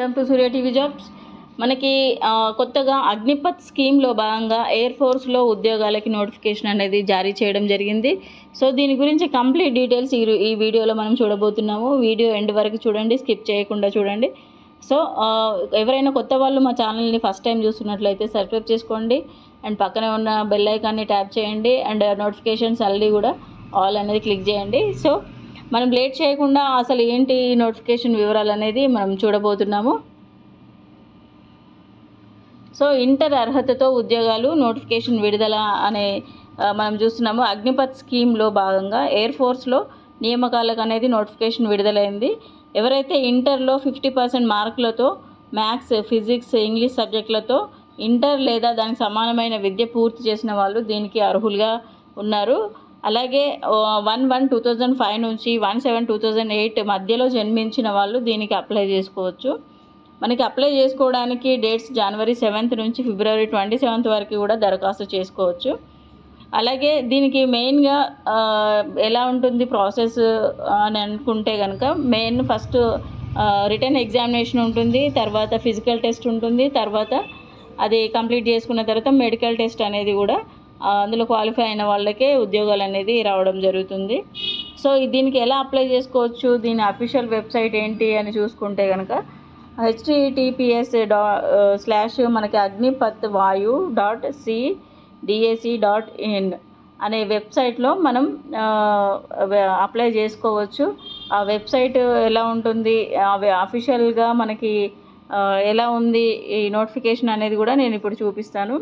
Welcome to Surya TV jobs. మనకి కొత్తగా అగ్నిపత్ స్కీమ్లో భాగంగా ఎయిర్ ఫోర్స్లో ఉద్యోగాలకి నోటిఫికేషన్ అనేది జారీ చేయడం జరిగింది. సో దీని గురించి కంప్లీట్ డీటెయిల్స్ ఈ ఈ వీడియోలో మనం చూడబోతున్నాము. వీడియో ఎండ్ వరకు చూడండి స్కిప్ చేయకుండా చూడండి. సో ఎవరైనా కొత్త వాళ్ళు మా ఛానల్ని ఫస్ట్ టైం చూస్తున్నట్లయితే సబ్స్క్రైబ్ చేసుకోండి. అండ్ పక్కనే ఉన్న బెల్ ఐకాన్ని ట్యాప్ చేయండి. అండ్ నోటిఫికేషన్స్ అల్లి కూడా ఆల్ అనేది క్లిక్ చేయండి. సో మనం లేట్ చేయకుండా అసలు ఏంటి నోటిఫికేషన్ వివరాలు అనేది మనం చూడబోతున్నాము. సో ఇంటర్ అర్హతతో ఉద్యోగాలు నోటిఫికేషన్ విడుదల అనే మనం చూస్తున్నాము. అగ్నిపత్ స్కీమ్లో భాగంగా ఎయిర్ ఫోర్స్లో నియామకాలకు అనేది నోటిఫికేషన్ విడుదలైంది. ఎవరైతే ఇంటర్లో ఫిఫ్టీ పర్సెంట్ మార్కులతో మ్యాథ్స్ ఫిజిక్స్ ఇంగ్లీష్ సబ్జెక్టులతో ఇంటర్ లేదా దానికి సమానమైన విద్య పూర్తి చేసిన వాళ్ళు దీనికి అర్హులుగా ఉన్నారు. అలాగే one one two thousand five నుంచి one seven two thousand eight మధ్యలో జన్మించిన వాళ్ళు దీనికి అప్లై చేసుకోవచ్చు. మనకి అప్లై చేసుకోవడానికి డేట్స్ జనవరి సెవెంత్ నుంచి ఫిబ్రవరి ట్వంటీ సెవెంత్ వరకు కూడా దరఖాస్తు చేసుకోవచ్చు. అలాగే దీనికి మెయిన్గా ఎలా ఉంటుంది ప్రాసెస్ అని అనుకుంటే కనుక మెయిన్ ఫస్ట్ రిటర్న్ ఎగ్జామినేషన్ ఉంటుంది తర్వాత ఫిజికల్ టెస్ట్ ఉంటుంది తర్వాత అది కంప్లీట్ చేసుకున్న తర్వాత మెడికల్ టెస్ట్ అనేది కూడా అందులో క్వాలిఫై అయిన వాళ్ళకే ఉద్యోగాలు అనేది రావడం జరుగుతుంది. సో దీనికి ఎలా అప్లై చేసుకోవచ్చు? దీని అఫీషియల్ వెబ్సైట్ ఏంటి అని చూసుకుంటే కనుక హెచ్టిటిపిఎస్ డా స్లాష్ మనకి Agnipath Vayu dot C DAC dot in అనే వెబ్సైట్లో మనం అప్లై చేసుకోవచ్చు. ఆ వెబ్సైట్ ఎలా ఉంటుంది? అఫీషియల్గా మనకి ఎలా ఉంది? ఈ నోటిఫికేషన్ అనేది కూడా నేను ఇప్పుడు చూపిస్తాను.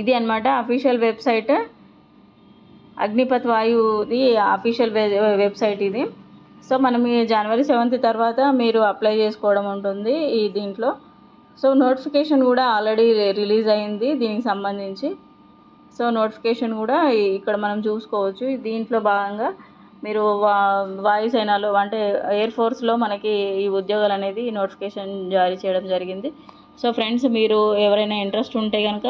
ఇది అన్నమాట అఫీషియల్ వెబ్సైట్ అగ్నిపత్ వాయుది అఫీషియల్ వెబ్సైట్ ఇది. సో మనం ఈ జనవరి సెవెంత్ తర్వాత మీరు అప్లై చేసుకోవడం ఉంటుంది ఈ దీంట్లో. సో నోటిఫికేషన్ కూడా ఆల్రెడీ రిలీజ్ అయింది దీనికి సంబంధించి. సో నోటిఫికేషన్ కూడా ఇక్కడ మనం చూసుకోవచ్చు. దీంట్లో భాగంగా మీరు వా వాయుసేనలో అంటే ఎయిర్ ఫోర్స్లో మనకి ఈ ఉద్యోగాలు అనేది నోటిఫికేషన్ జారీ చేయడం జరిగింది. సో ఫ్రెండ్స్ మీరు ఎవరైనా ఇంట్రెస్ట్ ఉంటే కనుక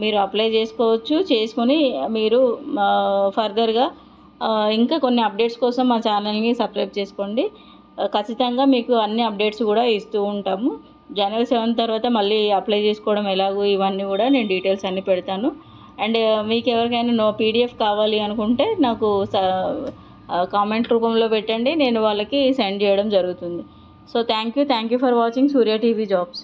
మీరు అప్లై చేసుకోవచ్చు. చేసుకొని మీరు ఫర్దర్గా ఇంకా కొన్ని అప్డేట్స్ కోసం మా ఛానల్ని సబ్స్క్రైబ్ చేసుకోండి. ఖచ్చితంగా మీకు అన్ని అప్డేట్స్ కూడా ఇస్తూ ఉంటాము. జనవరి సెవెన్ తర్వాత మళ్ళీ అప్లై చేసుకోవడం ఎలాగో ఇవన్నీ కూడా నేను డీటెయిల్స్ అన్నీ పెడతాను. అండ్ మీకు ఎవరికైనా నో పీడిఎఫ్ కావాలి అనుకుంటే నాకు కామెంట్ రూపంలో పెట్టండి. నేను వాళ్ళకి సెండ్ చేయడం జరుగుతుంది. So thank you thank you for watching Surya TV jobs.